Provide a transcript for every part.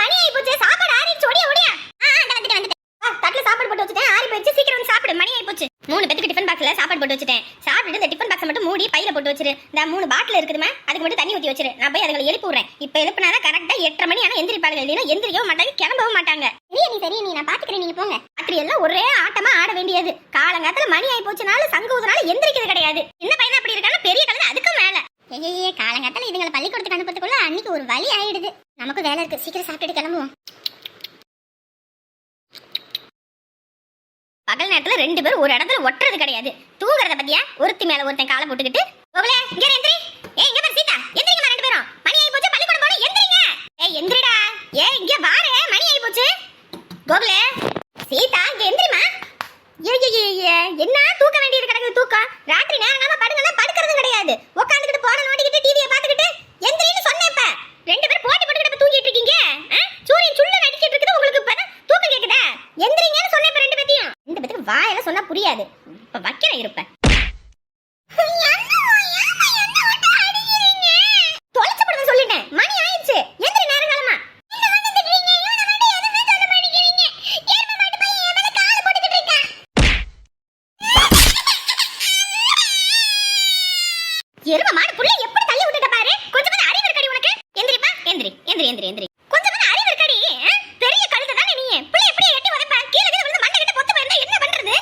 மணி ஆயி போச்சு. சாப்பாடு ஆறிடுச்சு சாப்பாடு போட்டு வச்சுட்டேன். ஆறி போயிடுச்சு. சீக்கிரம் வந்து மணி ஆயி போச்சு. மூணு பேத்துக்கு டிஃபன் பாக்ஸ்ல சாப்பாடு போட்டு வச்சுட்டேன். சாப்பிட்டு இந்த டிஃபன் பாக்ஸ் மட்டும் மூடி பையில போட்டு வச்சிரு. இந்த மூணு பாட்டில் இருக்குதுமா அதுக்கு மட்டும் தண்ணி ஊத்தி வச்சிரு. நான் போய் அதுங்களை எழுப்பி விடுறேன். இப்போ எழுப்பினாதான் கரெக்டா எட்டரை மணி ஆனா எந்திரிப்பாளுங்க. இல்லைன்னா எந்திரிக்கவும் மாட்டாங்க கிளம்பவும் மாட்டாங்க. சரி நீ சரி நீ. நான் பாத்துக்கிறேன் நீங்க போங்க. ராத்திரி எல்லாம் ஒரே ஆட்டமா ஆட வேண்டியது. காலங்காத்துல மணி ஆயி போச்சுனால சங்கு ஊதுனால எந்திரிக்கிறது கிடையாது என்ன பையன் அப்படி இருக்கானா பெரிய கலந்து அதுக்கும் மேல ஐயே காலங்காத்தால இதுங்களை பள்ளிக்கூடத்துக்கு அனுப்புறதுக்குள்ள அன்னைக்கு ஒரு வழி ஆயிடுது நமக்கு வேலை இருக்கு சீக்கிரம் சாப்பிட்டுட்டு கிளம்புவோம் பகல் நேரத்துல ரெண்டு பேரும் ஒரு இடத்துல ஒட்டுறது கிடையாது. தூங்குறத பத்தியா? ஒருத்தி மேல ஒருத்தன் காலை போட்டுக்கிட்டு கோகுலே இங்க எந்திரி. ஏய் இங்க பாரு சீதா. எந்திரிங்கம்மா ரெண்டு பேரும். மணி ஆயி போச்சு பள்ளிக்கூடம் போகணும் எந்திரிங்க. ஏய் எந்திரிடா. ஏய் இங்க பாரு மணி ஆயி போச்சு. கோகுலே சீதா இங்க எந்திரிமா ஏய் ஏய், ஏய், என்ன? தூக்க வேண்டியது கிடக்குது தூக்கம் ராத்திரி நேரம் நாம படுங்கன்னா படுக்கிறது கிடையாது. உட்காந்துக்கிட்டு போன நோண்டிக்கிட்டு டிவியை பார்த்துக்கிட்டு எந்திரின்னு சொன்னேன் இப்ப. ரெண்டு பேரும் போட்டி போட்டுக்கிட்டு தூங்கிட்டு இருக்கீங்க ஆ? சூரியன் சுள்ள நடிச்சிட்டு இருக்குது உங்களுக்கு இப்பதான் தூக்கம் கேக்குதா எந்திரிங்கன்னு சொன்னேன் இப்ப ரெண்டு பேத்தையும் ரெண்டு பேத்துக்கு வாயில சொன்னா புரியாது. இப்ப வைக்கிற இருப்பேன் தொலைச்சு போடுங்க சொல்லிட்டேன் மணி ஆயிடுச்சு எந்திரி நேரம் காலமா எரும மாடு புள்ள எப்படி தள்ளி விட்டுட்ட பாரு கொஞ்சம் கூட அறிவு இருக்கடி உனக்கு எந்திரிப்பா எந்திரி எந்திரி எந்திரி எந்திரி கொஞ்சம் கூட அறிவு இருக்கடி ஆ? பெரிய கழுதை தானே நீ புள்ள எப்படி எட்டி உதைப்ப கீழே கீழே விழுந்து மண்டை கிட்ட பொத்து போயிருந்தா என்ன பண்றது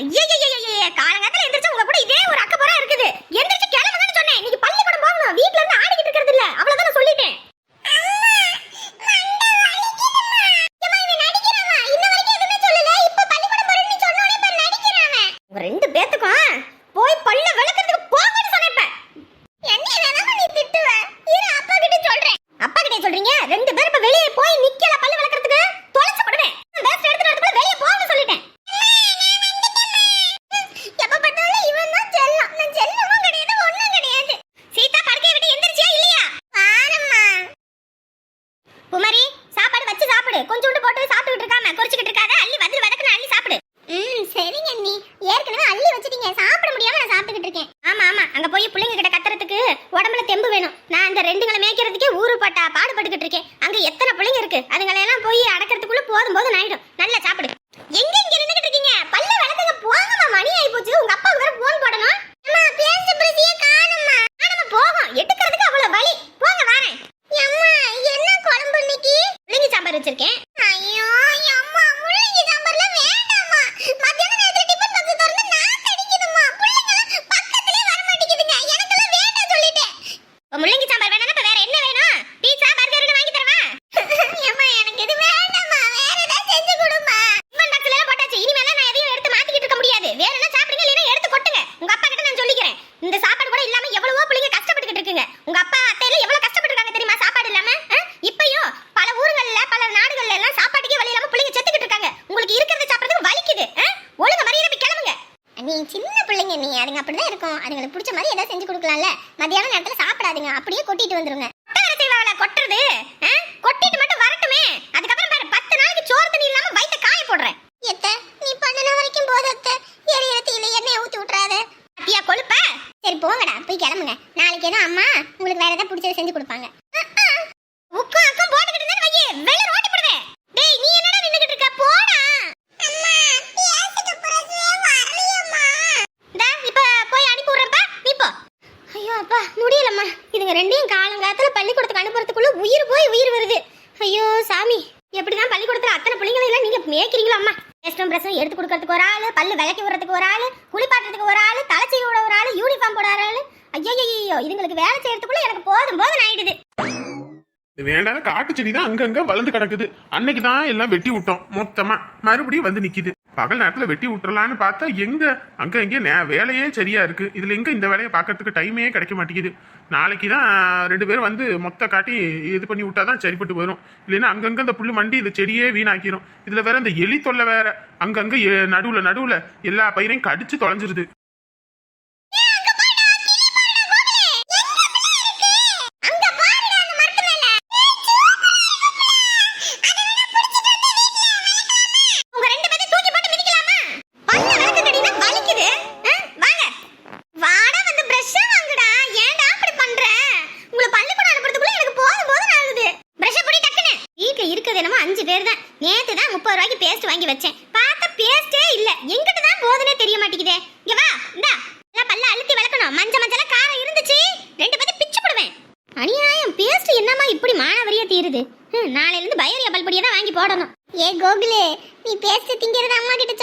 ஐயையையையே, காலங்காத்தால எந்திரிச்சு உங்க கூட இதே ஒரு அக்கப்புறம் இருக்குது எந்திரிச்சு கிளம்புங்கன்னு சொன்னேன் இன்னைக்கு பள்ளிக்கூடம் போகணும் வீட்ல இருந்து ஆடிக்கிட்டு இருக்கிறது இல்ல அவ்வளவுதான் நான் சொல்லிட்டேன் உங்க ரெண்டு பேத்துக்கும் போய் பல்ல விளக்குறதுக்கு போங்கன்னு சொன்னேன் என்ன வேணாலும் நீ திட்டுவ இரு அப்பா கிட்ட சொல்றேன் அப்பா கிட்ட சொல்றீங்க ரெண்டு பேரும் இப்ப வெளியே போய் நிக்கல பல்ல விளக்குறதுக்கு தொலைச்சு போடுவேன் பேஸ்ட் எடுத்துட்டு வரதுக்குள்ள வெளியே போன்னு சொல்லிட்டேன் எப்ப பார்த்தாலும் இவன் தான் செல்லம் நான் செல்லமும் கிடையாது ஒண்ணும் கிடையாது சீதா படுக்கையை விட்டு எந்திரிச்சியா இல்லையா பாரம்மா குமரி சாப்பாடு வச்சு சாப்பிடு கொஞ்சோண்டு போட்டு சாப்பிட்டுட்டு இருக்காம குறிச்சுக்கிட்டு இருக்காத அள்ளி வந்து வதக்குன அள்ளி சாப்பிடு ம் சரிங்க நீ ஏற்கனவே அள்ளி வச்சிட்டீங்க சாப்பிட முடியாம நான் சாப்பிட்டுக்கிட்டு இருக்கேன். ஆமா ஆமா. அங்க போய் பிள்ளைங்க கிட்ட கத்துறதுக்கு உடம்புல தெம்பு வேணும். நான் அந்த ரெண்டுங்களை மேய்க்கிறதுக்கே ஊரு பட்டா பாடுபட்டுக்கிட்டு இருக்கேன். அங்க எத்தனை பிள்ளைங்க இருக்கு? அதுங்களை எல்லாம் போய் அடக்கிறதுக்குள்ள போதும் போதும் ஆயிடும் நல்லா சாப்பிடு எங்க இங்க இருந்துகிட்டு இருக்கீங்க பல்ல விளக்குங்க போங்கம்மா மணி ஆயி போச்சு உங்க அப்பாவுக்கு வேற போன் போடணும் அம்மா பேச பிரசியே காணும்மா காணும்மா போகும் எடுக்கிறதுக்கு அவ்வளவு வலி போங்க வரேன் அம்மா என்ன குழம்பு இன்னைக்கு முள்ளங்கி சாம்பார் வச்சிருக்கேன் ஐயோ அம்மா முள்ளங்கி சாம்பார்ல வேண்டாம்மா மத்தியான நேரத்துல டிபன் பாக்ஸ் திறந்து நான் அடிக்குதும்மா புள்ளைங்க பக்கத்துலயே வர மாட்டேங்குதுங்க எனக்கெல்லாம் வேண்டாம் சொல்லிட்டேன் இப்ப முள்ளங்கி சாம்பார் வேணா இப்ப வேற என்ன வேணும் பீட்சா பர்கர்னு வாங்கி தரவா அம்மா எனக்கு இது வேண்டாம்மா வேற ஏதாவது செஞ்சு கொடுமா டிபன் பாக்ஸ்ல எல்லாம் போட்டாச்சு இனிமேல நான் எதையும் எடுத்து மாத்திக்கிட்டு இருக்க முடியாது வேணும்னா சாப்பிடுங்க இல்லைன்னா எடுத்து கொட்டுங்க உங்க அப்பா கிட்ட நான் சொல்லிக்கிறேன் இந்த சாப்பாடு கூட இல்லாம எவ்வளவோ பிள்ளைங்க கஷ்டப்பட்டுக்கிட்டு இருக்குங்க உங்க அப்பா அத்தையில எவ்வளவு கஷ்டப்பட்டுருக்காங்க தெரியுமா சாப்பாடு இல்லாம ஆ? இப்பயும் பல ஊர்கள்ல பல நாடுகள்ல எல்லாம் சாப்பாட்டுக்கே வழி இல்லாம பிள்ளைங்க செத்துக்கிட்டு இருக்காங்க உங்களுக்கு இருக்கிறத சாப்பிடுறதுக்கு வலிக்குது ஆ? ஒழுங்க மரியாதை போய் கிளம்புங்க நீ சின்ன பிள்ளைங்க நீ அதுங்க அப்படிதான் இருக்கும் அதுங்களுக்கு பிடிச்ச மாதிரி ஏதாவது செஞ்சு கொடுக்கலாம்ல மத்தியான நேரத்துல சாப்பிடாதுங்க அப்படியே கொட்டிட்டு வந்துருங்க. கொட்டுறது? கொட்டிட்டு மட்டும் வரட்டுமே. அதுக்கப்புறம் பாரு பத்து நாளைக்கு சோறு தண்ணி இல்லாம வயித்த காய போடுறேன். எத்த நீ பண்ணின வரைக்கும் போதத்த எரியறதுல எண்ணெய் ஊத்தி விட்டுறாத. அத்தியா கொழுப்ப? சரி போங்கடா போய் கிளம்புங்க. நாளைக்கு ஏதோ அம்மா உங்களுக்கு வேற ஏதாவது பிடிச்சதை செஞ்சு கொடுப்பாங்க உக்கும் அக்கும் போட்டுக்கிட்டு இருந்தா வையே வெளிய ரோட்டி போடுவேன் டேய் நீ என்னடா நின்னுகிட்டு இருக்க போடா அம்மா பேசிட்டு போறதே வரலையம்மா டா இப்ப போய் அனுப்பி விடுறப்பா நீ போ ஐயோ அப்பா முடியலம்மா இதுங்க ரெண்டையும் காலங்காலத்துல பள்ளிக்கூடத்துக்கு அனுப்புறதுக்குள்ள உயிர் போய் உயிர் வருது ஐயோ சாமி எப்படிதான் பள்ளிக்கூடத்துல அத்தனை பிள்ளைங்களை எல்லாம் நீங்க மேய்க்கிறீங்களோ அம்மா? ரெஸ்டம் பிரசம் எடுத்து கொடுக்கறதுக்கு ஒரு ஆள் பல்லு விளக்கி விடுறதுக்கு ஒரு ஆள் குளிப்பாட்டுறதுக்கு ஒரு ஆள் தலைச்சி விட ஒரு ஆள் யூனிஃபார்ம் போட ஒரு ஆளு. ஐயோ ஐயோ இதுங்களுக்கு வேலை செய்யறதுக்குள்ள எனக்கு போதும் போதும் ஆயிடுது. இது வேண்டாத காட்டு செடி தான் அங்கங்க வளர்ந்து கிடக்குது. அன்னைக்கு தான் எல்லாம் வெட்டி விட்டோம். மொத்தமா மறுபடியும் வந்து நிக்குது. பகல் நேரத்தில் வெட்டி விட்டுறலான்னு பார்த்தா எங்க? அங்க இங்க நே- வேலையே சரியா இருக்கு. இதுல எங்க இந்த வேலையை பார்க்கறதுக்கு டைமே கிடைக்க மாட்டேங்குது. நாளைக்கு தான் ரெண்டு பேரும் வந்து மொத்த காட்டி இது பண்ணி விட்டாதான் சரிப்பட்டு வரும். இல்லைன்னா அங்கங்கே இந்த புல் மண்டி இந்த செடியே வீணாக்கிரும். இதுல வேற இந்த எலி தொல்லை வேற. அங்கங்கே நடுவில் நடுவில் எல்லா பயிரையும் கடிச்சு தொலைஞ்சிருது. அஞ்சு பேர் தான். நேற்று தான் முப்பது ரூபாய்க்கு பேஸ்ட் வாங்கி வச்சேன். பார்த்தா பேஸ்டே இல்லை. எங்கிட்ட தான் போதுனே தெரிய மாட்டேங்குதே. இங்கே வா இந்தா. எல்லாம் பல்ல அழுத்தி வளர்க்கணும். மஞ்ச மஞ்சள் காரம் இருந்துச்சு. ரெண்டு பத்தி பிச்சு போடுவேன். அநியாயம். பேஸ்ட் என்னம்மா இப்படி மாணவரியா தீருது? நாளையிலேருந்து பயோரியா பல்படியை தான் வாங்கி போடணும். ஏ கோகுலே நீ பேஸ்ட் திங்கிறது அம்மா கிட்ட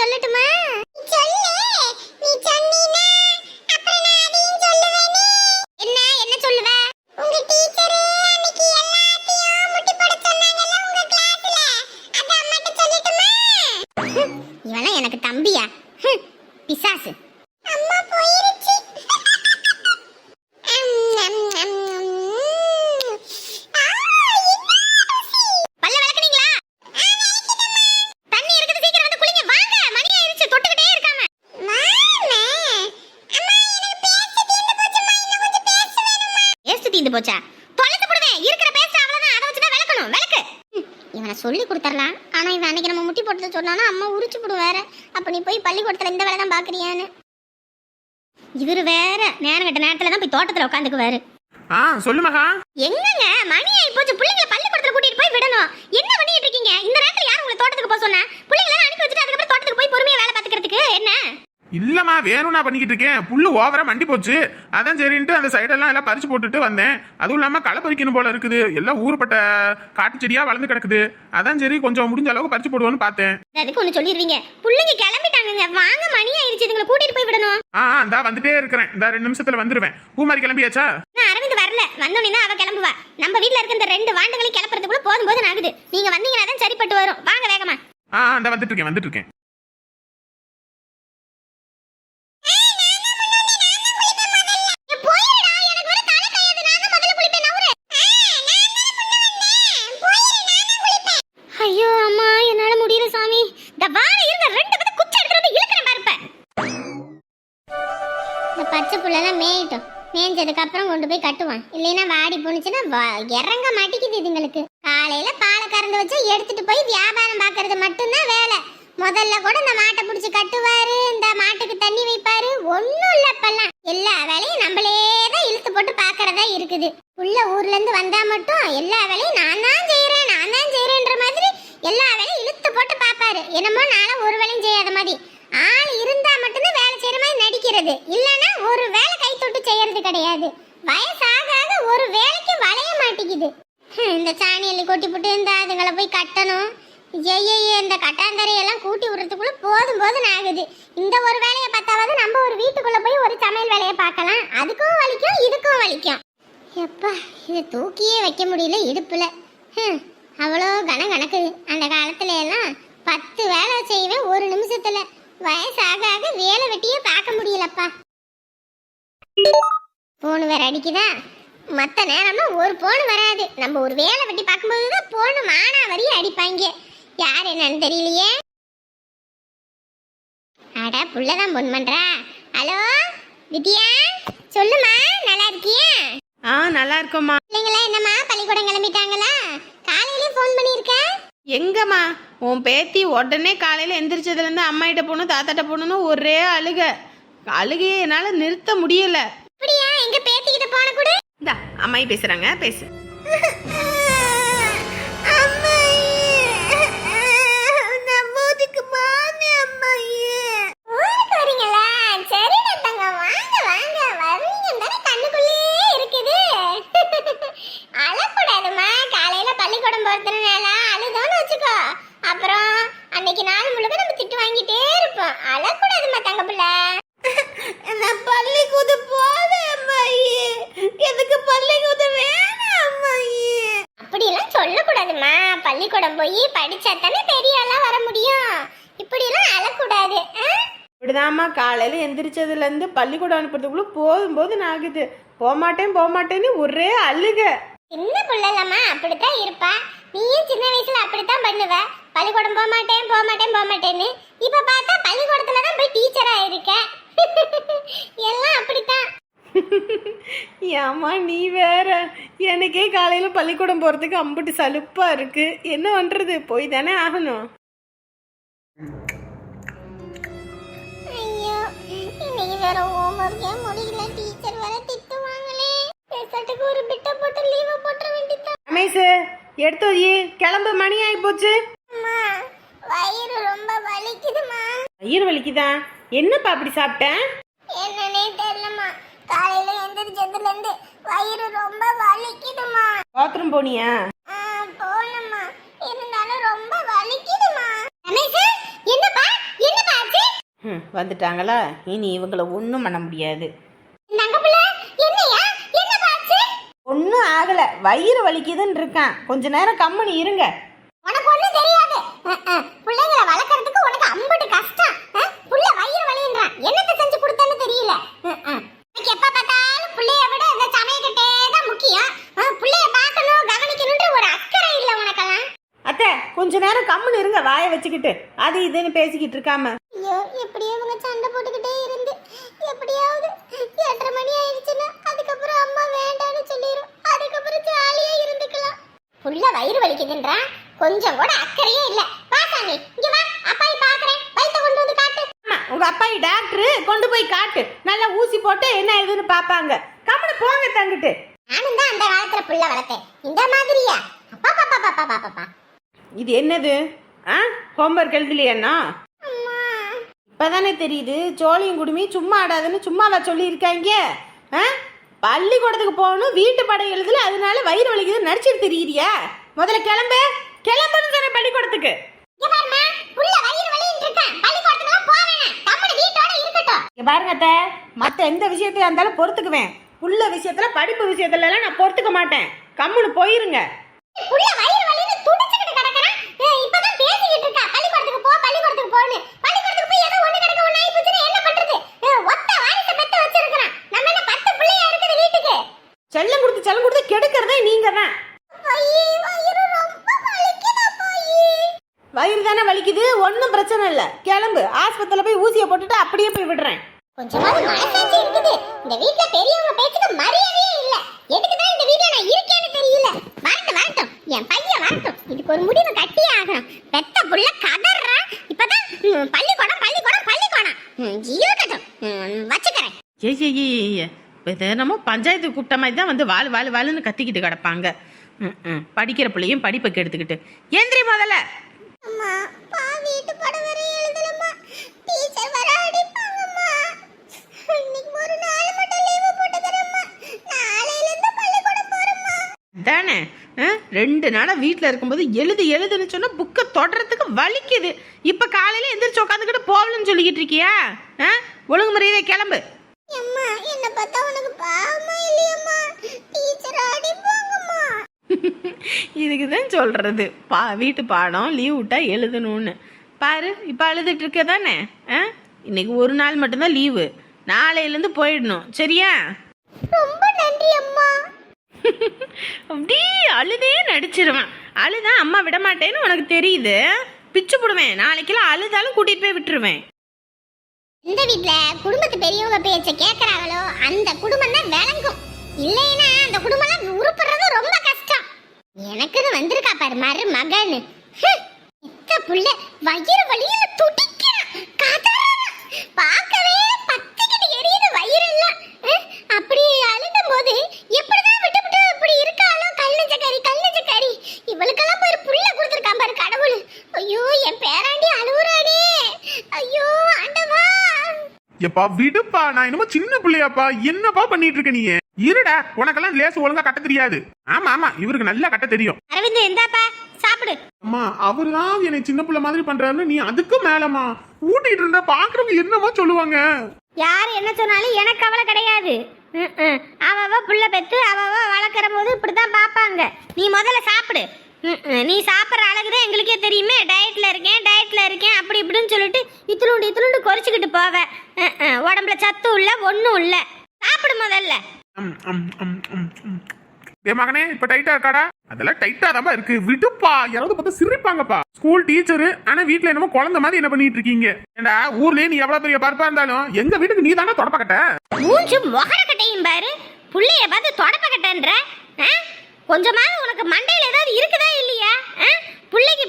போய் தோட்டத்துல உட்காந்துக்குவாரு. ஆ சொல்லு மகா. எங்கங்க மணி ஆயி போச்சு. பிள்ளைங்களை பள்ளிக்கூடத்துல கூட்டிட்டு போய் விடணும் என்ன பண்ணிட்டு இருக்கீங்க இந்த நேரத்துல யார் உங்களை தோட்டத்துக்கு போக சொன்னா பிள்ளைங்களை அனுப்பி வச்சுட்டு அதுக்கப்புறம் தோட்டத்துக்கு போய் பொறுமையா வேலை பாத்துக்கிறதுக்கு என்ன இல்லம்மா வேணும்னா பண்ணிக்கிட்டு இருக்கேன். புல்லு ஓவரா மண்டி போச்சு. அதான் சரின்ட்டு அந்த சைடெல்லாம் எல்லாம் பறிச்சு போட்டுட்டு வந்தேன். அதுவும் இல்லாம களை பறிக்கணும் போல இருக்குது. எல்லாம் ஊறுப்பட்ட காட்டு செடியா வளர்ந்து கிடக்குது. அதான் சரி கொஞ்சம் முடிஞ்ச அளவுக்கு பறிச்சு போடுவோன்னு பார்த்தேன். அதுக்கு ஒண்ணு சொல்லிடுவீங்க. பிள்ளைங்க கிளம்பிட்டாங்கங்க வாங்க மணி ஆயிடுச்சு. இதுங்களை கூட்டிட்டு போய் விடணும். ஆ இந்தா வந்துட்டே இருக்கிறேன். இந்த ரெண்டு நிமிஷத்துல வந்துருவேன். பூமாரி கிளம்பியாச்சா? நான் அரவிந்த் வரல. வந்தோடனே அவ கிளம்புவா. நம்ம வீட்ல இருக்க இந்த ரெண்டு வாண்டுகளையும் கிளப்புறதுக்குள்ள போதும் போதும் ஆகுது நீங்க வந்தீங்கன்னா தான் சரிப்பட்டு வரும். வாங்க வேகமா. ஆ இந்த வந்துட்டு இருக்கேன் வந்துட்டு இருக்கேன். கொண்டு போய் கட்டுவான். இல்லைன்னா வாடி போனுச்சுன்னா இறங்க மாட்டேங்குது இதுங்களுக்கு. காலையில பாலை கறந்து வச்சு எடுத்துட்டு போய் வியாபாரம் பார்க்கறது மட்டும்தான் வேலை. முதல்ல கூட இந்த மாட்டை பிடிச்சி கட்டுவாரு இந்த மாட்டுக்கு தண்ணி வைப்பாரு. ஒன்றும் இல்ல அப்பெல்லாம். எல்லா வேலையும் நம்மளே தான் இழுத்து போட்டு பாக்குறதா இருக்குது. உள்ள ஊர்ல இருந்து வந்தா மட்டும் எல்லா வேலையும் நான் தான் செய்யறேன் நான் தான் செய்யறேன்ற மாதிரி எல்லா வேலையும் இழுத்து போட்டு பாப்பாரு என்னமோ நாள ஒரு வேலையும் செய்யாத மாதிரி. ஆள் இருந்தா மட்டும்தான் வேலை செய்யற மாதிரி நடிக்கிறது. இல்லைன்னா ஒரு வேலை கை தொட்டு செய்யறது கிடையாது. வயசாக ஒரு வேலைக்கு வளைய மாட்டேங்குது. ஹம், இந்த சாணி கொட்டி போட்டு இந்த அதுங்களை போய் கட்டணும். ஐயையே இந்த கட்டாந்தரையெல்லாம் கூட்டி விடுறதுக்குள்ள போதும் போதும் ஆகுது. இந்த ஒரு வேலையை பார்த்தாவது நம்ம ஒரு வீட்டுக்குள்ள போய் ஒரு சமையல் வேலையை பார்க்கலாம். அதுக்கும் வலிக்கும் இதுக்கும் வலிக்கும். எப்பா இதை தூக்கியே வைக்க முடியல இடுப்புல. ஹம், அவ்வளோ கணம் கணக்குது அந்த காலத்துல எல்லாம் பத்து வேலை செய்வேன் ஒரு நிமிஷத்துல. வயசாக ஆக வேலை வெட்டியே பார்க்க முடியலப்பா. போன் வேற அடிக்குதா? மற்ற நேரம்லாம் ஒரு போன் வராது. நம்ம ஒரு வேலை வெட்டி பார்க்கும்போது தான் போன் மானா வரையும் அடிப்பாங்க. யார் என்னன்னு தெரியலையே? அட புள்ளதான் பொன் பண்றா. ஹலோ வித்யா சொல்லுமா நல்லா இருக்கியா? ஆ நல்லா இருக்கோம்மா. பிள்ளைங்களா என்னம்மா பள்ளிக்கூடம் கிளம்பிட்டாங்களா? காலையிலே ஃபோன் பண்ணியிருக்க? எங்கம்மா? உன் பேத்தி உடனே காலையில் எந்திரிச்சதுலேருந்து அம்மாகிட்ட போகணும் தாத்தாட்ட போகணும்னு ஒரே அழுக. அழுகையை என்னால் நிறுத்த முடியல. அப்படியா? எங்க பேத்திக்கிட்ட போன கூட? இந்தா அம்மாயி பேசுகிறாங்க பேசு. ஊருக்கு வரீங்களா சரிடா தங்கம் வாங்க வாங்க வருவீங்க தானே கண்ணுக்குள்ளேயே இருக்குது அழக்கூடாதுமா காலையில பள்ளிக்கூடம் போறதுனால அழுதோன்னு வச்சுக்கோ அப்புறம் அன்னைக்கு நாள் முழுக்க நம்ம திட்டு வாங்கிட்டே இருப்போம் அழக்கூடாதுமா தங்க பிள்ளை நான் பள்ளிக்கூடம் போதேன் அம்மாயி எதுக்கு பள்ளிக்கூடம் வேணாம் அம்மாயி அப்படியெல்லாம் சொல்லக்கூடாதுமா பள்ளிக்கூடம் போய் படிச்சா தானே பெரிய ஆளா வர முடியும் இப்படியெல்லாம் அழக்கூடாது ஆ? இப்படிதாம்மா காலையில் எந்திரிச்சதுலேருந்து பள்ளிக்கூடம் அனுப்புறதுக்குள்ளே போதும் போதும் ஆகுது. போகமாட்டேன் போகமாட்டேன்னு ஒரே அழுக. சின்ன பிள்ளைலம்மா அப்படித்தான் இருப்பா. நீயும் சின்ன வயசுல அப்படித்தான் பண்ணுவ. பள்ளிக்கூடம் போக மாட்டேன் போக மாட்டேன் போக மாட்டேன்னு இப்ப பார்த்தா பள்ளிக்கூடத்துல தான் போய் டீச்சரா இருக்க. எல்லாம் அப்படித்தான். ஏம்மா நீ வேற. எனக்கே காலையில் பள்ளிக்கூடம் போகிறதுக்கு அம்புட்டு சலுப்பாக இருக்கு. என்ன பண்ணுறது போய் தானே ஆகணும். வேற ஹோம்ஒர்க்கே முடியல. டீச்சர் வேற திட்டுவாங்களே. பேசாட்டுக்கு ஒரு பிட்ட போட்டு லீவ் போட்டுற வேண்டியதான் ரமேஷ் எடுத்து வை. கிளம்பு மணி ஆகி போச்சு. அம்மா வயிறு ரொம்ப வயிறு வலிக்குதான் என்னப்பா அப்படி சாப்பிட்டேன் என்னன்னே தெரியலம்மா. காலையில எந்திரிச்சதுல இருந்து வயிறு ரொம்ப வலிக்குதுமா பாத்ரூம் போனியா? போனம்மா. இருந்தாலும் ரொம்ப வலிக்குதுமா ரமேஷ் என்னப்பா? ம், வந்துட்டாங்களா? இனி இவங்கள ஒன்றும் பண்ண முடியாது. ஒன்றும் ஆகலை. வயிறு வலிக்குதுன்னு இருக்கான். கொஞ்ச நேரம் கம்முனு இருங்க. உனக்கு ஒண்ணும் தெரியாது. பிள்ளைங்களை வளர்க்கறதுக்கு உனக்கு அம்பட்டு கஷ்டம்? புள்ள வயிறு வலின்றான். என்னத்தை செஞ்சு கொடுத்தேன்னு தெரியல. உனக்கு எப்ப பார்த்தாலும் பிள்ளைய விட இந்த சமையக்கிட்டே தான் முக்கியம். பிள்ளைய பார்க்கணும் கவனிக்கணும்ன்ற ஒரு அக்கறை இல்ல உனக்கெல்லாம். அத்தை கொஞ்ச நேரம் கம்முனு இருங்க வாயை வச்சுக்கிட்டு. அது இதுன்னு பேசிக்கிட்டு இருக்காம. ஐயோ எப்படியோ இவங்க சண்டை போட்டுக்கிட்டே இருந்து எப்படியாவது எட்டரை மணி ஆயிடுச்சுன்னா அதுக்கப்புறம் அம்மா வேண்டாம்னு சொல்லிடும் அதுக்கப்புறம் ஜாலியா இருந்துக்கலாம். புள்ள வயிறு வலிக்குதுன்றா? கொஞ்சம் கூட அக்கறையே இல்ல. வா சாமி இங்க வா. அப்பாயி பாக்குறேன் வயித்தை கொண்டு வந்து காட்டு. ஆமா உங்க அப்பாயி டாக்டரு கொண்டு போய் காட்டு. நல்லா ஊசி போட்டு என்ன ஏதுன்னு பாப்பாங்க. கம்முனு போங்க தங்கிட்டு. நானும் தான் அந்த காலத்துல புள்ள வளர்த்தேன். இந்த மாதிரியா? அப்பா பாப்பா பாப்பா பாப்பா இது என்னது? ஆ? ஹோம்ஒர்க் எழுதலையாண்ணா அம்மா இப்பதானே தெரியுது? சோழியும் குடுமி சும்மா ஆடாதுன்னு சும்மாவா சொல்லியிருக்காங்க? ஆ? பள்ளிக்கூடத்துக்கு போகணும் வீட்டு படம் எழுதல அதனால வயிறு வலிக்குது நடிச்சிட்டு தெரியுறியா? முதல்ல கிளம்பு. கிளம்புன்னு சொன்ன பள்ளிக்கூடத்துக்கு. கம்முனு பாருங்க அத்தை. மற்ற எந்த விஷயத்தையா இருந்தாலும் பொறுத்துக்குவேன். புள்ள விஷயத்துல படிப்பு விஷயத்துல எல்லாம் நான் பொறுத்துக்க மாட்டேன். கம்முன்னு போயிருங்க. இப்பதான் பேசிக்கிட்டு இருக்கா. பள்ளிக்கூடத்துக்கு போ பள்ளிக்கூடத்துக்கு போன்னு. பத்து வீட்டுக்கு செல்லம் கொடுத்து செல்லம் கொடுத்து கெடுக்கிறதே நீங்க தான் வயிறு வயிறு தானே வலிக்குது ஒன்றும் பிரச்சனை இல்லை. கிளம்பு ஆஸ்பத்திரியில் போய் ஊசியை போட்டுட்டு அப்படியே போய் விடுறேன். கொஞ்சமாவது மனசாட்சி இருக்குது. இந்த வீட்ல பெரியவங்க பேச்சுக்கு மரியாதையே இல்ல. எதுக்கு தான் இந்த வீட்ல நான் இருக்கேன்னு தெரியல. வரட்டும் வரட்டும். என் பையன் வரட்டும். இதுக்கு ஒரு முடிவு கட்டியே ஆகணும். பெத்த புள்ள கதறான் இப்பதான் பள்ளிக்கூடம் பள்ளிக்கூடம் பள்ளிக்கூடம். இருக்கட்டும். வச்சுக்கிறேன். ஏய் ஏய் ஏய், தினமோ பஞ்சாயத்து கூப்பிட்ட மாதிரி தான் வந்து வாழ் வாழ் வாழ்னு கத்திக்கிட்டு கிடப்பாங்க. படிக்கிற பிள்ளையும் படிப்பை கெடுத்துக்கிட்டு எந்திரி முதல்ல. அம்மா பா வீட்டு படம் வரை எழுதலம்மா டீச்சர் வர அடிப்பாங்கம்மா. தானே? ரெண்டு நாளாக வீட்டில் இருக்கும்போது எழுது எழுதுன்னு சொன்னால் புக்கை தொடறதுக்கு வலிக்குது. இப்போ காலையில் எந்திரிச்சு உட்காந்துக்கிட்டு போகலன்னு சொல்லிக்கிட்டு இருக்கியா? ஆ? ஒழுங்கு முறையதை கிளம்பு. அம்மா என்ன பார்த்தா உனக்கு பாவமா இல்லையம்மா. டீச்சர் அடிப்பாங்கம்மா இதுக்கு தான் சொல்கிறது பா வீட்டு பாடம் லீவ் விட்டா எழுதணும்னு. பாரு இப்போ அழுதுட்டு இருக்க தானே? ஆ? இன்னைக்கு ஒரு நாள் மட்டும்தான் லீவு நாளையிலேருந்து போயிடணும். சரியா? ரொம்ப நன்றி அம்மா. அப்படியே அழுதே நடிச்சிருவேன். அழுதான் அம்மா விட மாட்டேன்னு உனக்கு தெரியுது. பிச்சு போடுவேன். நாளைக்கெல்லாம் அழுதாலும் கூட்டிகிட்டு போய் விட்டுருவேன். இந்த வீட்ல குடும்பத்து பெரியவங்க பேச்ச கேக்குறாங்களோ அந்த குடும்பம் தான் விளங்கும். இல்லைன்னா அந்த குடும்பம் உருப்படுறது ரொம்ப கஷ்டம். எனக்குன்னு வந்திருக்கா பாரு மறு மகன் இத்த புள்ள வயிறு வலியில துடிக்கிறான். பார்க்கவே போது எப்படிதான் விட்டு விட்டு இப்படி இருக்காளோ? கல்லஞ்சக்காரி கல்லஞ்சக்காரி இவளுக்கெல்லாம் போய் புள்ள கொடுத்துருக்கான் பாரு கடவுள். ஐயோ என் பேராண்டி அழுவுறானே. ஐயோ ஆண்டவா. எப்பா விடுப்பா நான் என்னமோ சின்ன பிள்ளையாப்பா. என்னப்பா பண்ணிட்டு இருக்க நீ? இருடா உனக்கெல்லாம் லேசு ஒழுங்கா கட்ட தெரியாது. ஆமா ஆமா இவருக்கு நல்லா கட்ட தெரியும். அரவிந்த் இந்தாப்பா சாப்பிடு. அம்மா அவர்தான் என்னை சின்ன பிள்ளை மாதிரி பண்றாருன்னு நீ அதுக்கும் மேலம்மா. ஊட்டிட்டு இருந்தா பாக்குறவங்க என்னமோ சொல்லுவாங்க. யார் என்ன சொன்னாலும் எனக்கு கவலை கிடையாது. ம், அவ புள்ள பெத்து அவ வளர்க்குற போது இப்படிதான் பார்ப்பாங்க நீ முதல்ல சாப்பிடு. ம், நீ சாப்பிட்ற அழகுதான் எங்களுக்கே தெரியுமே. டயட்டில் இருக்கேன் டயட்டில் இருக்கேன் அப்படி இப்படின்னு சொல்லிட்டு இத்துளுண்டு இத்துளுண்டு குறைச்சிக்கிட்டு போவ. உடம்புல சத்து இல்லை ஒன்றும் இல்லை சாப்பிடு முதல்ல. ம், மகனே இப்ப டைட்டா இருக்காடா? அதெல்லாம் டைட்டா தான் இருக்கு. விடுப்பா. யாராவது பார்த்து சிரிப்பாங்கப்பா. ஸ்கூல் டீச்சரு ஆனா வீட்டுல என்னமோ குழந்தை மாதிரி என்ன பண்ணிட்டு இருக்கீங்க? ஏண்டா ஊர்லயே நீ எவ்வளவு பெரிய பருப்பா இருந்தாலும் எங்க வீட்டுக்கு நீ தானே தொடப்பக்கட்ட மூஞ்சும் மொகர கட்டையும் பாரு. புள்ளைய பார்த்து தொடப்பகட்டன்ற கொஞ்சமாவது உனக்கு மண்டையில ஏதாவது இருக்குதா இல்லையா? ஆ?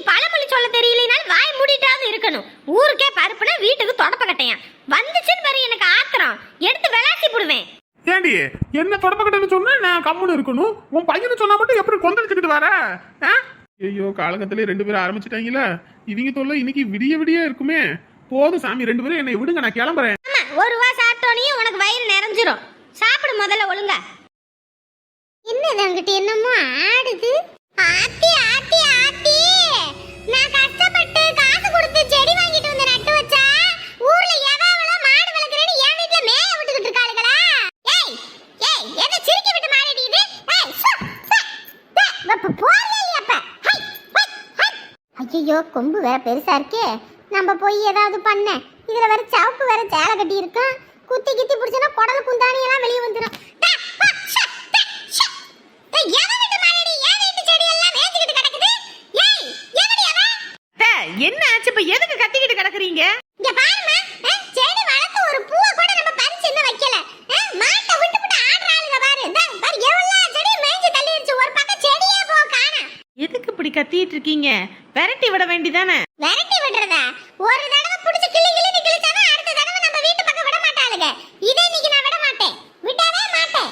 பழமொழி சொல்ல தெரியலனாலும் வாய் மூடிட்டாவது இருக்கணும். ஊருக்கே பருப்புனா வீட்டுக்கு தொடப்ப வந்துச்சுன்னு பாரு எனக்கு ஆத்திரம். எடுத்து விளாசி போடுவேன் ஏண்டி? என்ன தொடப்பக்கட்டன்னு சொன்னா நான் கம்முன்னு இருக்கணும். உன் பையனு சொன்னா மட்டும் எப்படி கொந்தளிச்சுக்கிட்டு வர? ஐயோ காலகத்திலே ரெண்டு பேரும் ஆரம்பிச்சிட்டாங்களா? இவங்க தொல்லை இன்னைக்கு விடிய விடிய இருக்குமே. போதும் சாமி ரெண்டு பேரும் என்னை விடுங்க நான் கிளம்புறேன். ஒரு வா சாப்பிட்டோனையும் உனக்கு வயிறு நிறைஞ்சிரும். சாப்பிடு முதல்ல ஒழுங்க. என்னது அங்கிட்டு என்னமோ ஆடுது? ஆத்தி ஆத்தி ஆத்தி. நான் கொம்பு வேற பெருசா இருக்கே. நம்ம போய் ஏதாவது பண்ண. இதுல வேற சவுப்பு வேற சேலை கட்டி இருக்கான் குத்தி கித்தி பிடிச்சனா குடல் குந்தாணி எல்லாம் வெளியே வந்துடும் என்ன ஆச்சு? இப்ப எதுக்கு கத்திக்கிட்டு கிடக்குறீங்க? செடி வளர்த்து ஒரு பூவை கூட நம்ம பறிச்சு இன்னும் வைக்கல. மாட்டை விட்டு விட்டு ஆடுறாளுங்க பாரு. இந்தா, பாரு எவ்வளவு செடி மேய்ஞ்சு தள்ளிடுச்சு ஒரு பக்கம் செடியே போ காணோம் எதுக்கு இப்படி கத்திட்டு இருக்கீங்க? விரட்டி விட வேண்டிதானே விரட்டி விடுறதா? ஒரு தடவை புடிச்சு கிளி கிளி கிழிச்சாதான் அடுத்த தடவை நம்ம வீட்டு பக்கம் விட மாட்டாளுங்க. இதே இன்னைக்கு நான் விட மாட்டேன். விடவே மாட்டேன்.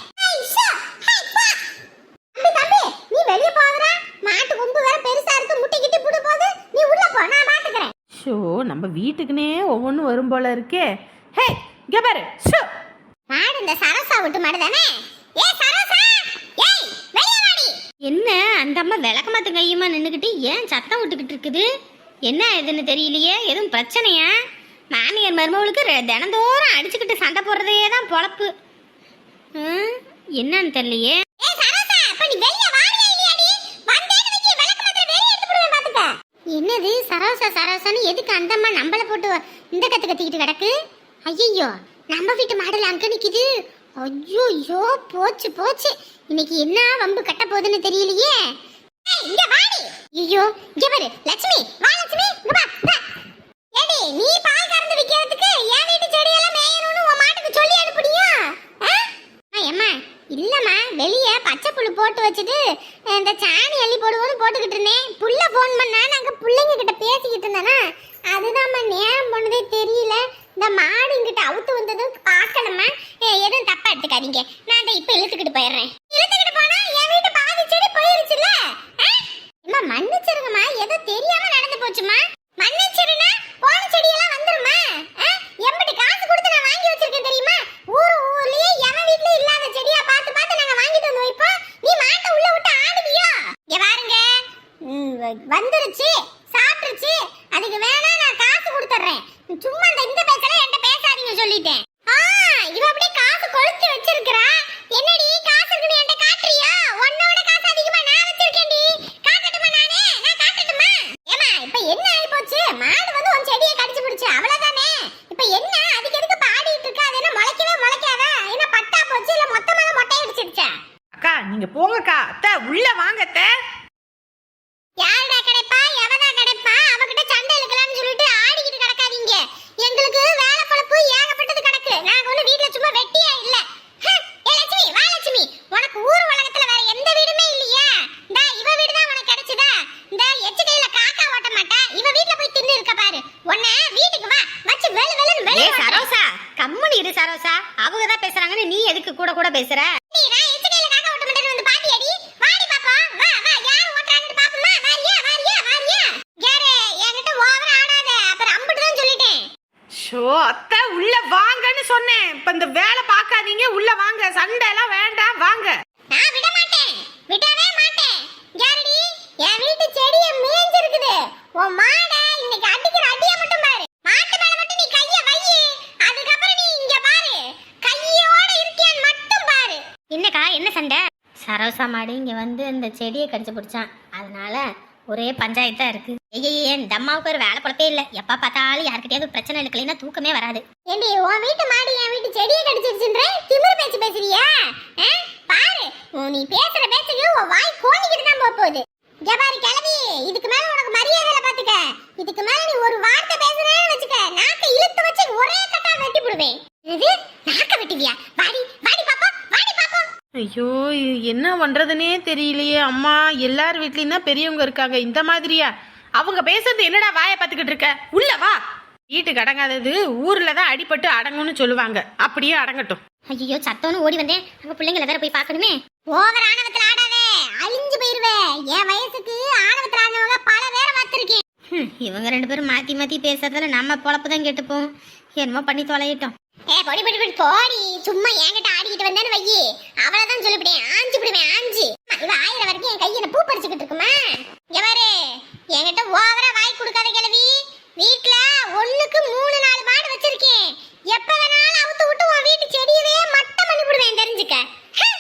தம்பி தம்பி நீ வெளிய போறா மாட்டு கொம்பு வேற பெருசா இருக்கு. முட்டி கிட்டி புடு போகுது நீ உள்ள போ. நான் பாத்துக்கிறேன். ஷோ நம்ம வீட்டுக்குனே ஒவ்வொன்றும் வரும் போல இருக்கே ஹே இங்க பாரு ஷோ மாடு இந்த சரசா விட்டு மாடு தானே ஏ சரசா ஏய் வெளிய வாடி என்ன அந்த அம்மா விளக்கமாத்து கையுமா நின்னுக்கிட்டு ஏன் சத்தம் விட்டுக்கிட்டு இருக்குது. என்ன இதுன்னு தெரியலையே எதுவும் பிரச்சனையா? மாமியார் மருமகளுக்கு தினந்தோறும் அடிச்சுக்கிட்டு சண்டை போடுறதே தான் பொழப்பு. ம், என்னன்னு தெரியலையே. என்னது சரோசா சரோசான்னு எதுக்கு அந்த அம்மா நம்மள போட்டு இந்த கத்து கத்திக்கிட்டு கிடக்கு? ஐயோ நம்ம வீட்டு மாடல் அங்க நிக்குது. ஐயோ ஐயோ போச்சு போச்சு. இன்னைக்கு என்ன வம்பு கட்ட போகுதுன்னு தெரியலையே. இங்க வாடி. ஐயோ இங்க பாரு லட்சுமி வா லட்சுமி இங்க வா ஏடி நீ பால் கறந்து விக்கிறதுக்கு என் வீட்டு செடியெல்லாம் மேயணும்னு உன் மாட்டுக்கு சொல்லி அனுப்புனியா? ஆ? அம்மா, இல்லம்மா வெளியே பச்சை புல்லு போட்டு வச்சுட்டு இந்த சாணி அள்ளி போடுவோம்னு போட்டுக்கிட்டு இருந்தேன். புள்ள ஃபோன் பண்ணா நாங்க பிள்ளைங்க கிட்ட பேசிக்கிட்டு இருந்தேனா அதுதான்மா நேரம் போனதே தெரியல. இந்த மாடு இங்கிட்ட அவுத்து வந்ததும் பார்க்கணுமா எதுவும் தப்பா எடுத்துக்காதீங்க. நான் அதை இப்ப இழுத்துக்கிட்டு போயிடுறேன். இழுத்துக்கிட்டு போனா என் வீட்டு பாதி செடி போயிருச்சுல. ஆ? அம்மா மன்னிச்சிருங்கம்மா. ஏதோ தெரியாம நடந்து போச்சுமா மன்னிச்சிருனா போன செடி எல்லாம் வந்துருமா எப்படி காசு கொடுத்து நான் வாங்கி வச்சிருக்கேன் தெரியுமா? ஊரு ஊர்லயே எவன் வீட்ல இல்லாத செடியா பார்த்து பார்த்து நாங்க வாங்கிட்டு வந்து வைப்போம் நீ மாட்டை உள்ள விட்டு ஆடுவியா? இங்க பாருங்க. வந்துருச்சு. சாப்பிட்டுருச்சு. அதுக்கு வேணா நான் காசு கொடுத்துட்றேன். சும்மா இந்த இந்த பேச்செல்லாம் என்கிட்ட பேசாதீங்க சொல்லிட்டேன். ஆ இவ அப்படியே காசு கொளுத்து வச்சிருக்கிற என்னடி காசு இருக்குன்னு என்கிட்ட காட்டுறியா உன்னோட காசு அதிகமா நான் வச்சிருக்கேன்டி காட்டட்டுமா நானே நான் காட்டட்டுமா ஏமா இப்ப என்ன ஆயி போச்சு மாடு வந்து உன் செடியை கடிச்சு பிடிச்சு அவ்வளவுதானே இப்ப என்ன அதுக்கு எதுக்கு பாடிட்டு இருக்க அது என்ன முளைக்கவே முளைக்காதா என்ன பட்டா போச்சு இல்ல மொத்தமா மொட்டை அடிச்சிருச்சா அக்கா நீங்க போங்கக்கா அத்தை உள்ள வாங்க அத்தை. யாருடா கிடைப்பா? எவனா கிடைப்பா? அவகிட்ட சண்டை இழுக்கலாம்னு சொல்லிட்டு ஆடிக்கிட்டு கிடக்காதீங்க. எங்களுக்கு வேலை பொழப்பு ஏகப்பட்டது கிடக்கு. நாங்க ஒண்ணு வீட்ல சும்மா வெட்டியா இல்ல. ஏ லட்சுமி வா லட்சுமி. உனக்கு ஊர் உலகத்துல வேற எந்த வீடுமே இல்லையா. இந்த இவ வீடு தான் உனக்கு கிடைச்சதா? இந்த எச்சு கையில காக்கா ஓட்ட மாட்டா? இவ வீட்ல போய் தின்னு இருக்க பாரு. உன்ன வீட்டுக்கு வா. வச்சு வேலு வேலுன்னு வெளிய சரோசா. கம்முனு இரு சரோசா. அவங்க தான் பேசுறாங்கன்னு நீ எதுக்கு கூட கூட பேசுற நீ நான் எச்சு கையில காக்கா ஓட்ட மாட்டேன்னு வந்து பாத்தியாடி வாடி பாப்பா வா வா யார் ஓட்டுறாங்கன்னு பாப்போமா வாரியா வாரியா வாரியா யாரு என்கிட்ட ஓவர் ஆடாத அப்புறம் அம்பிட்டு தான் சொல்லிட்டேன் ஷோ அத்தை உள்ள வாங்கன்னு சொன்னேன். இப்ப இந்த வேலை பார்க்காதீங்க உள்ள வாங்க. சண்டை எல்லாம் வேண்டாம் வாங்க. நான் விட மாட்டேன். விடவே மாட்டேன். யாரடி? என் வீட்டு செடிய மேய்ஞ்சிருக்குது உன் மாடை இன்னைக்கு அடிக்கிற அடிய மட்டும் பாரு. மாட்டு மேல மட்டும் நீ கைய வையி அதுக்கப்புறம் நீ இங்க பாரு. கையோட இருக்கியான்னு மட்டும் பாரு. என்னக்கா என்ன சண்டை? சரோசா மாடு இங்க வந்து இந்த செடியை கடிச்சு பிடிச்சான். அதனால ஒரே பஞ்சாயத்தா இருக்கு. ஐயே இந்த அம்மாவுக்கு ஒரு வேலை பொழப்பே இல்ல. எப்ப பார்த்தாலும் யாருக்கிட்டயாவது பிரச்சனை எடுக்கலைன்னா தூக்கமே வராது. ஏண்டி உன் வீட்டு மாடி என் வீட்டு செடியை கடிச்சிருச்சுன்ற திமிரு பேச்சு பேசுறியா? பாரு நீ பேசுற பேச்சுக்கு உன் வாய் கோணிக்கிட்டு தான் போக போகுது. இங்க பாரு கிளவி இதுக்கு மேல உனக்கு மரியாதை இல்ல பாத்துக்க. இதுக்கு மேல நீ ஒரு வார்த்தை பேசுறேன்னு வச்சுக்க. நாக்க இழுத்து வச்சு ஒரே கட்டா வெட்டி போடுவேன். இது நாக்க வெட்டுவியா? வாடி வாடி பாப்பா வாடி பாப்பா ஐயோ என்ன பண்றதுனே தெரியலையே அம்மா. எல்லார் வீட்லயும் தான் பெரியவங்க இருக்காங்க. இந்த மாதிரியா? அவங்க பேசுறது என்னடா வாயை பார்த்துக்கிட்டு இருக்க? உள்ள வா. வீட்டுக்கு அடங்காதது ஊர்ல தான் அடிபட்டு அடங்கும்னு சொல்லுவாங்க. அப்படியே அடங்கட்டும். ஐயோ சத்தம்னு ஓடி வந்தேன். அங்க பிள்ளைங்களை வேற போய் பார்க்கணுமே. ஓவர் ஆணவத்துல ஆடாதே போயிருவேன் என் வயசுக்கு ஆணவத்தில் ஆனவங்க பல பேரை பார்த்துருக்கேன் இவங்க ரெண்டு பேரும் மாத்தி மாத்தி பேசுறதுல நம்ம பொழப்பு தான் கெட்டுப்போம். என்னமோ பண்ணி தொலையிட்டோம். ஏ பொடி பொடி பொடி போடி சும்மா என்கிட்ட ஆடிக்கிட்டு வந்தேன்னு வையி. அவ்வளோதான் சொல்லிவிட்டேன். ஆஞ்சு விடுவேன் ஆஞ்சு. இவ ஆயிரம் வரைக்கும் என் கையில பூ பறிச்சுக்கிட்டு இருக்குமா? எவரு என்கிட்ட ஓவரா வாய் கொடுக்காத கிழவி. வீட்டுல ஒண்ணுக்கு மூணு நாலு மாடு வச்சிருக்கேன். எப்ப வேணாலும் அவுத்து விட்டு உன் வீட்டு செடியவே மட்டும் பண்ணி விடுவேன் தெரிஞ்சுக்க.